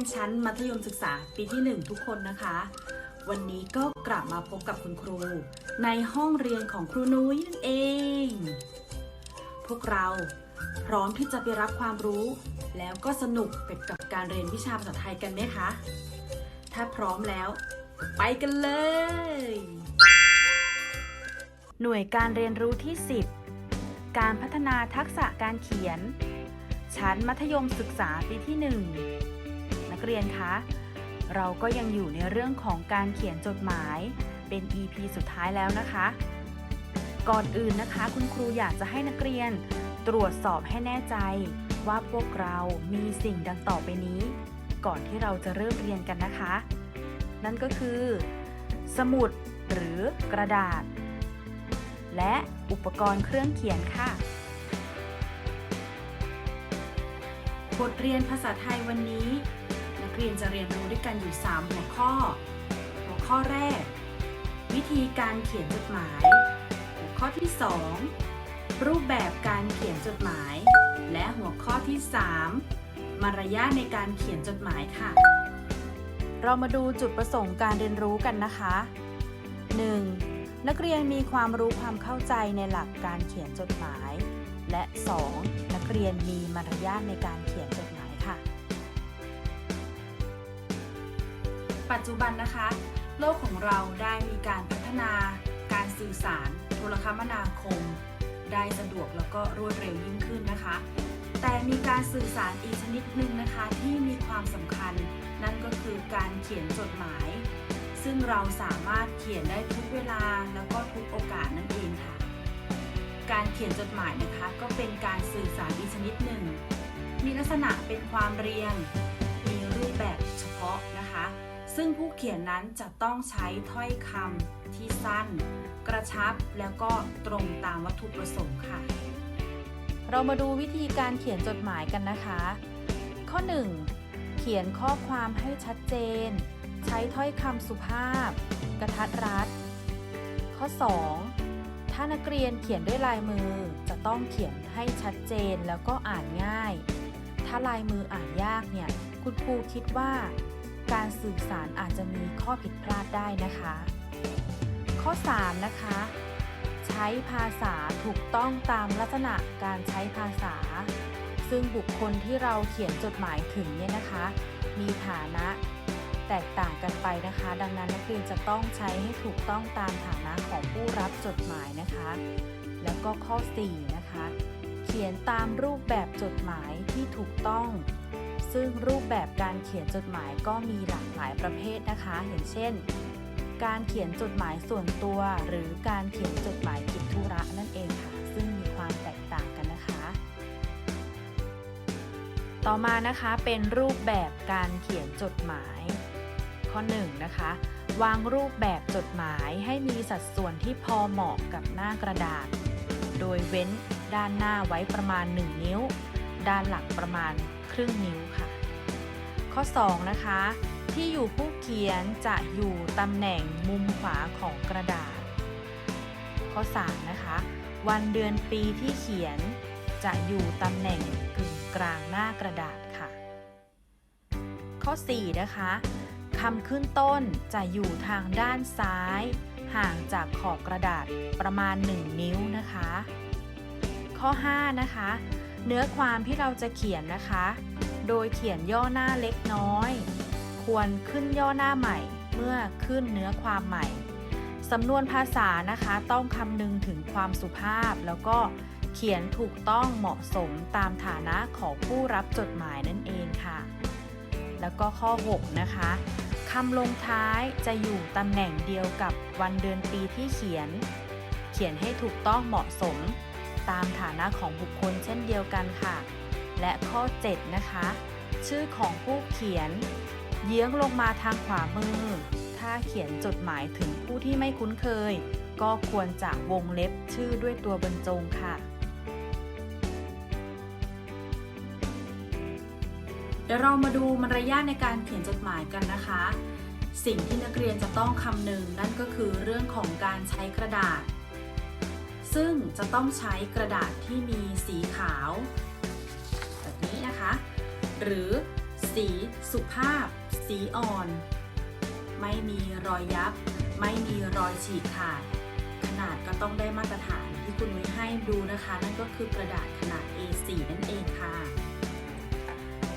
ยนชั้นมัธยมศึกษาปีที่ 1 ทุกคนนะคะ วันนี้ก็กลับมาพบกับคุณครู ในห้องเรียนของครูนุ้ยนั่นเอง พวกเราพร้อมที่จะไปรับความรู้ แล้วก็สนุกไปกับการเรียนวิชาภาษาไทยกันไหมคะ ถ้าพร้อมแล้ว ไปกันเลย หน่วยการเรียนรู้ที่ 10 การพัฒนาทักษะการเขียน ชั้นมัธยมศึกษาปีที่1นั กเรียนคะ เราก็ยังอยู่ในเรื่องของการเขียนจดหมายเป็น EP สุดท้ายแล้วนะคะ ก่อนอื่นนะคะ คุณครูอยากจะให้นักเรียนตรวจสอบให้แน่ใจว่าพวกเรามีสิ่งดังต่อไปนี้ ก่อนที่เราจะเริ่มเรียนกันนะคะ นั่นก็คือ สมุดหรือกระดาษ และอุปกรณ์เครื่องเขียนค่ะ บทเรียนภาษาไทยวันนี้ กเรียนจะเรียนรู้ด้วยกันอยู่ 3 หัวข้อ หัวข้อแรก วิธีการเขียนจดหมาย หัวข้อที่ 2 รูปแบบการเขียนจดหมาย และหัวข้อที่ 3 มารยาทในการเขียนจดหมายค่ะ เรามาดูจุดประสงค์การเรียนรู้กันนะคะ 1. นักเรียนมีความรู้ความเข้าใจในหลักการเขียนจดหมาย และ 2. นักเรียนมีมารยาทในการ ปัจจุบันนะคะ โลกของเราได้มีการพัฒนา การสื่อสาร โทรคมนาคม ได้สะดวกแล้วก็รวดเร็วยิ่งขึ้นนะคะ แต่มีการสื่อสารอีกชนิดหนึ่งนะคะ ที่มีความสำคัญ นั่นก็คือการเขียนจดหมาย ซึ่งเราสามารถเขียนได้ทุกเวลาแล้วก็ทุกโอกาสนั่นเองค่ะ การเขียนจดหมายนะคะ ก็เป็นการสื่อสารอีกชนิดหนึ่ง มีลักษณะเป็นความเรียง มีรูปแบบเฉพาะนะคะ ซึ่งผู้เขียนนั้นจะต้องใช้ถ้อยคำที่สั้น กระชับแล้วก็ตรงตามวัตถุประสงค์ค่ะ เรามาดูวิธีการเขียนจดหมายกันนะคะ ข้อ 1. เขียนข้อความให้ชัดเจน ใช้ถ้อยคำสุภาพ กระทัดรัด ข้อ 2. ถ้านักเรียนเขียนด้วยลายมือจะต้องเขียนให้ชัดเจนแล้วก็อ่านง่าย ถ้าลายมืออ่านยากเนี่ยคุณครูคิดว่า การสื่อสารอาจจะมีข้อผิดพลาดได้นะคะ ข้อ 3 นะคะ ใช้ภาษาถูกต้องตามลักษณะการใช้ภาษา ซึ่งบุคคลที่เราเขียนจดหมายถึงเนี่ยนะคะ มีฐานะแตกต่างกันไปนะคะ ดังนั้นนักเรียนจะต้องใช้ให้ถูกต้องตามฐานะของผู้รับจดหมายนะคะ แล้วก็ข้อ 4 นะคะ เขียนตามรูปแบบจดหมายที่ถูกต้อง ซึ่งรูปแบบการเขียนจดหมายก็มีหลากหลายประเภทนะคะ อย่างเช่น การเขียนจดหมายส่วนตัว หรือการเขียนจดหมายกิจธุระนั่นเองค่ะ ซึ่งมีความแตกต่างกันนะคะ ต่อมานะคะเป็นรูปแบบการเขียนจดหมาย ข้อ1นะคะวางรูปแบบจดหมายให้มีสัดส่วนที่พอเหมาะกับหน้ากระดาษ โดยเว้นด้านหน้าไว้ประมาณ 1 นิ้ว ด้านหลังประมาณ ครึ่งนิ้วค่ะ ข้อ 2 นะคะ ที่อยู่ผู้เขียนจะอยู่ตำแหน่งมุมขวาของกระดาษ ข้อ 3 นะคะ วันเดือนปีที่เขียนจะอยู่ตำแหน่งกึ่งกลางหน้ากระดาษค่ะ ข้อ 4 นะคะคำขึ้นต้นจะอยู่ทางด้านซ้าย ห่างจากขอบกระดาษประมาณ 1 นิ้วนะคะ ข้อ 5 นะคะ เนื้อความที่เราจะเขียนนะคะ โดยเขียนย่อหน้าเล็กน้อย ควรขึ้นย่อหน้าใหม่ เมื่อขึ้นเนื้อความใหม่ สำนวนภาษานะคะต้องคำนึงถึงความสุภาพ แล้วก็เขียนถูกต้องเหมาะสมตามฐานะของผู้รับจดหมายนั่นเองค่ะ แล้วก็ข้อ 6 นะคะคำลงท้ายจะอยู่ตำแหน่งเดียวกับวันเดือนปีที่เขียน เขียนให้ถูกต้องเหมาะสม ตามฐานะของบุคคลเช่นเดียวกันค่ะ และข้อ 7 นะคะ ชื่อของผู้เขียน เยื้องลงมาทางขวามือ ถ้าเขียนจดหมายถึงผู้ที่ไม่คุ้นเคย ก็ควรจะวงเล็บชื่อด้วยตัวบรรจงค่ะเดี๋ยวเรามาดูมารยาทในการเขียนจดหมายกันนะคะ สิ่งที่นักเรียนจะต้องคำนึงนั่นก็คือเรื่องของการใช้กระดาษ ซึ่งจะต้องใช้กระดาษที่มีสีขาว แบบนี้นะคะ หรือสีสุภาพ สีอ่อน ไม่มีรอยยับ ไม่มีรอยฉีกขาด ขนาดก็ต้องได้มาตรฐานที่คุณนุ้ยให้ดูนะคะ นั่นก็คือกระดาษขนาด A4 นั่นเองค่ะ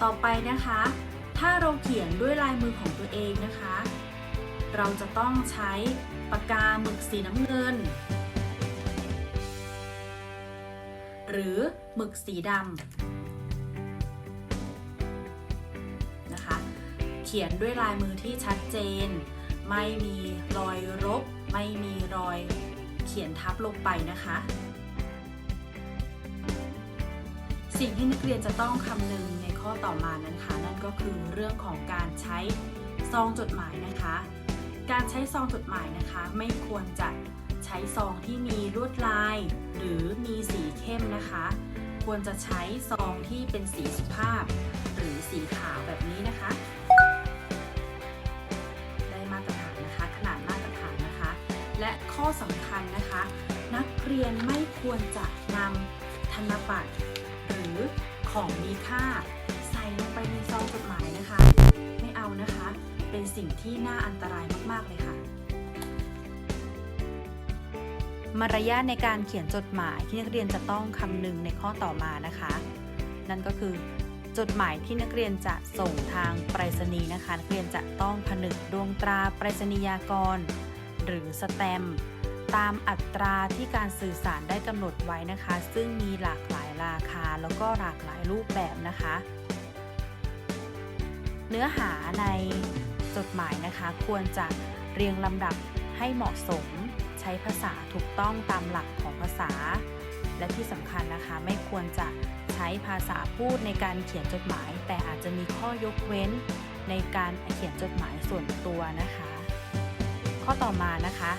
ต่อไปนะคะ ถ้าเราเขียนด้วยลายมือของตัวเองนะคะ เราจะต้องใช้ปากกาหมึกสีน้ำเงิน หรือหมึกสีดำนะคะ เขียนด้วยลายมือที่ชัดเจน ไม่มีรอยรบ ไม่มีรอยเขียนทับลงไปนะคะ สิ่งที่นักเรียนจะต้องคำนึงในข้อต่อมานั้นค่ะนั่นก็คือเรื่องของการใช้ซองจดหมายนะคะ การใช้ซองจดหมายนะคะ ไม่ควรจะ ใช้ซองที่มีลวดลาย หรือมีสีเข้มนะคะ ควรจะใช้ซองที่เป็นสีสุภาพ หรือสีขาวแบบนี้นะคะ ได้มาตรฐานนะคะ ขนาดมาตรฐานนะคะ และข้อสำคัญนะคะ นักเรียนไม่ควรจะนำธนบัตรหรือของมีค่า ใส่ลงไปในซองจดหมายนะคะ ไม่เอานะคะ เป็นสิ่งที่น่าอันตรายมากๆเลยค่ะ มารยาทในการเขียนจดหมายที่นักเรียนจะต้องคำนึงในข้อต่อมานะคะ นั่นก็คือ จดหมายที่นักเรียนจะส่งทางไปรษณีย์นะคะ นักเรียนจะต้องผนึกดวงตราไปรษณียากร หรือสแตมตามอัตราที่การสื่อสารได้กำหนดไว้นะคะ ซึ่งมีหลากหลายราคาแล้วก็หลากหลายรูปแบบนะคะ เนื้อหาในจดหมายนะคะ ควรจะเรียงลำดับให้เหมาะสม ใช้ภาษาถูกต้องตามหลักของภาษา และที่สำคัญนะคะไม่ควรจะใช้ภาษาพูดในการเขียนจดหมาย แต่อาจจะมีข้อยกเว้นในการเขียนจดหมายส่วนตัวนะคะ ข้อต่อมานะคะ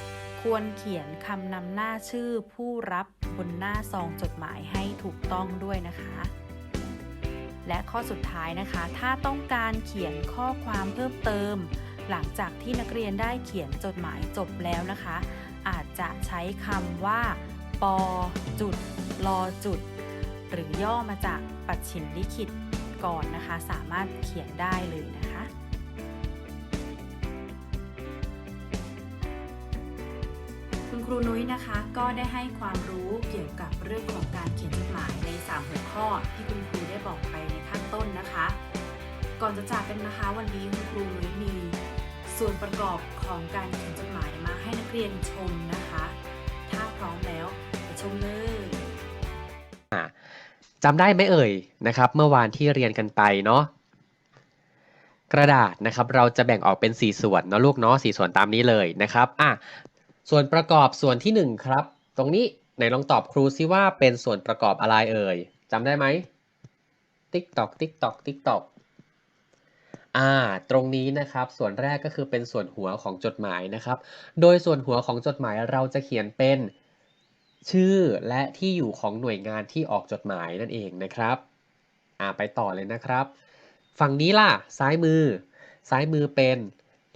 ควรเขียนคำนำหน้าชื่อผู้รับบนหน้าซองจดหมายให้ถูกต้องด้วยนะคะและข้อสุดท้ายนะคะ ถ้าต้องการเขียนข้อความเพิ่มเติม หลังจากที่นักเรียนได้เขียนจดหมายจบแล้วนะคะ อาจจะใช้คำว่า ปจุดลอจุด หรือย่อมาจากปัจฉิมลิขิตก่อนนะคะ สามารถเขียนได้เลยนะคะคุณครูนุ้ยนะคะก็ได้ให้ความรู้เกี่ยวกับเรื่องของการเขียนจดหมายใน 3 หัวข้อที่คุณครูได้บอกไปในข้างต้นนะคะ ก่อนจะจากกันนะคะวันนี้คุณครูนุ้ยมี ส่วนประกอบของการเขียนจดหมายมาให้นักเรียนชมนะคะ ถ้าพร้อมแล้วไปชมเลยจำได้ไหมเอ่ยนะครับ เมื่อวานที่เรียนกันไปเนาะกระดาษนะครับเราจะแบ่งออกเป็น 4 ส่วนเนาะลูกเนาะ4ส่วนตามนี้เลยนะครับอะส่วนประกอบส่วนที่ 1 ครับ ตรงนี้ไหนลองตอบครูซิว่าเป็นส่วนประกอบอะไรเอ่ยจำได้ไหมติ๊กตอกติ๊กตอกติ๊กตอก อ่าตรงนี้นะครับส่วนแรกก็คือเป็นส่วนหัวของจดหมายนะครับ โดยส่วนหัวของจดหมายเราจะเขียนเป็นชื่อและที่อยู่ของหน่วยงานที่ออกจดหมายนั่นเองนะครับอ่าไปต่อเลยนะครับ ฝั่งนี้ล่ะซ้ายมือ ซ้ายมือเป็น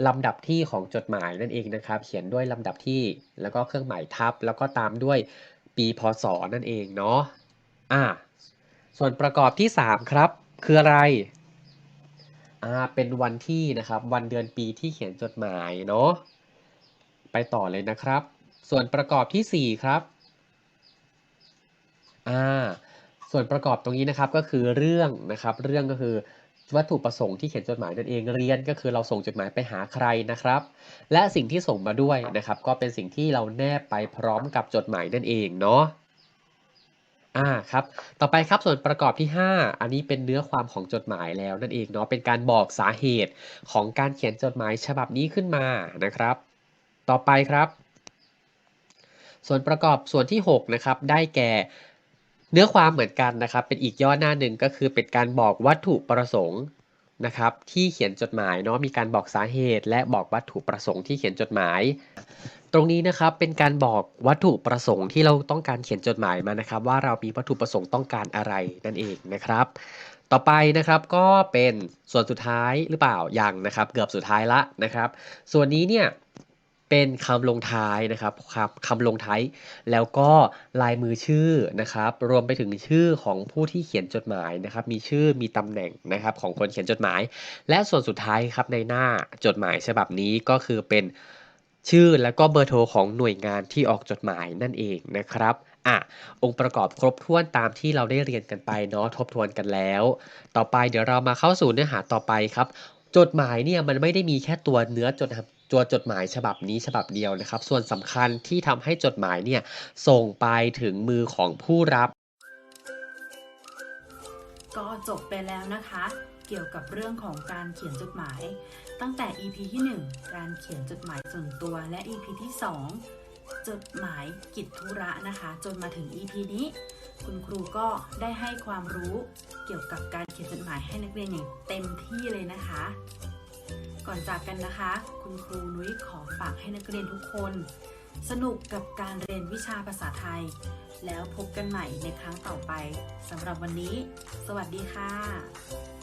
ลำดับที่ของจดหมายนั่นเองนะครับ เขียนด้วยลำดับที่แล้วก็เครื่องหมายทับ แล้วก็ตามด้วยปีพศนั่นเองเนาะอ่าส่วนประกอบที่ 3 ครับ คืออะไร อ่าเป็นวันที่นะครับ วันเดือนปีที่เขียนจดหมายเนาะไปต่อเลยนะครับ ส่วนประกอบทีสี่ 4 ครับอ่าส่วนประกอบตรงนี้นะครับก็คือเรื่องนะครับ เรื่องก็คือวัตถุประสงค์ที่เขียนจดหมายนั่นเองเรียนก็คือเราส่งจดหมายไปหาใครนะครับ และสิ่งที่ส่งมาด้วยนะครับ ก็เป็นสิ่งที่เราแนบไปพร้อมกับจดหมายนั่นเองเนาะ อ่าครับ ต่อไปครับส่วนประกอบที่ 5 อันนี้เป็นเนื้อความของจดหมายแล้วนั่นเองเนาะ เป็นการบอกสาเหตุของการเขียนจดหมายฉบับนี้ขึ้นมานะครับ ต่อไปครับ ส่วนประกอบส่วนที่6นะครับ ได้แก่เนื้อความเหมือนกันนะครับ เป็นอีกย่อหน้าหนึ่งก็คือเป็นการบอกวัตถุประสงค์ นะครับที่เขียนจดหมายเนาะมีการบอกสาเหตุ และบอกวัตถุประสงค์ที่เขียนจดหมาย ตรงนี้นะครับเป็นการบอกวัตถุประสงค์ที่เราต้องการเขียนจดหมายมานะครับ ว่าเรามีวัตถุประสงค์ต้องการอะไรนั่นเองนะครับ ต่อไปนะครับก็เป็นส่วนสุดท้ายหรือเปล่ายังนะครับ เกือบสุดท้ายละนะครับ ส่วนนี้เนี่ย เป็นคำลงท้ายนะครับครับคำลงท้าย แล้วก็ลายมือชื่อนะครับ รวมไปถึงชื่อของผู้ที่เขียนจดหมายนะครับ มีชื่อมีตำแหน่งนะครับของคนเขียนจดหมาย และส่วนสุดท้ายครับในหน้าจดหมายฉบับนี้ก็คือเป็นชื่อแล้วก็เบอร์โทรของหน่วยงานที่ออกจดหมายนั่นเองนะครับอะองค์ประกอบครบถ้วนตามที่เราได้เรียนกันไปเนาะทบทวนกันแล้ว ต่อไปเดี๋ยวเรามาเข้าสู่เนื้อหาต่อไปครับ จดหมายเนี่ยมันไม่ได้มีแค่ตัวเนื้อจด ตัวจดหมายฉบับนี้ฉบับเดียวนะครับ ส่วนสำคัญที่ทำให้จดหมายเนี่ยส่งไปถึงมือของผู้รับ ก็จบไปแล้วนะคะ เกี่ยวกับเรื่องของการเขียนจดหมาย ตั้งแต่ EP ที่ 1 การเขียนจดหมายส่วนตัวและ EP ที่ 2 จดหมายกิจธุระนะคะ จนมาถึง EP นี้ คุณครูก็ได้ให้ความรู้เกี่ยวกับการเขียนจดหมายให้นักเรียนอย่างเต็มที่เลยนะคะ ก่อนจากกันนะคะ คุณครูนุ้ยขอฝากให้นักเรียนทุกคน สนุกกับการเรียนวิชาภาษาไทย แล้วพบกันใหม่ในครั้งต่อไปสำหรับวันนี้ สวัสดีค่ะ